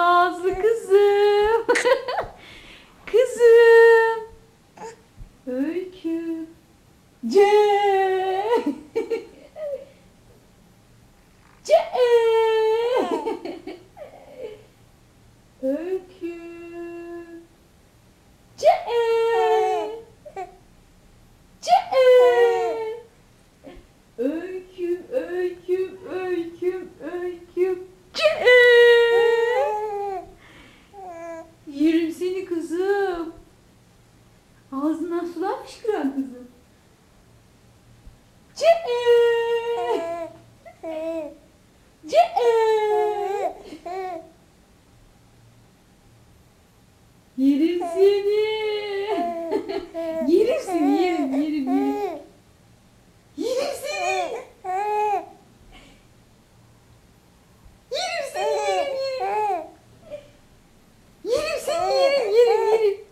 ağzlı kızım. kızım. Öykü. C. C. Öykü. C. C. Öyküm, öyküm, öyküm, öyküm. C. Yerim seni kızım. Ağzından sular fışkıran kızım. C. C. Yerim seni. Yerim seni, yerim, yerim, yerim. Yerim seni. Yerim seni, yerim, yerim. Yerim seni, yerim, yerim, yerim.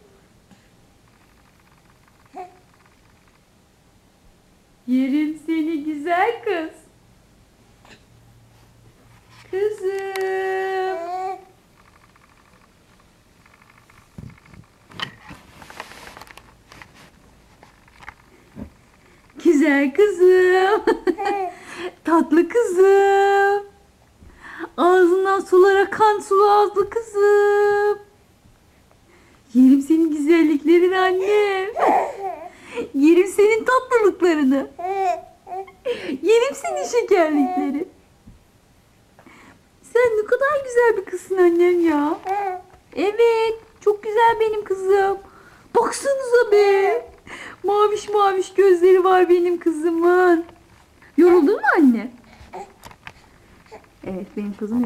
Yerim seni güzel kız. Kızım. Güzel kızım. Tatlı kızım. Ağzından sular akan sulu ağızlı kızım. Yerim senin güzelliklerini annem. Tatlılıklarını. Yerim senin şekerlikleri. Sen ne kadar güzel bir kızsın annem ya. Evet, çok güzel benim kızım. Baksanıza be. Maviş maviş gözleri var benim kızımın. Yoruldun mu anne? Evet, benim kızım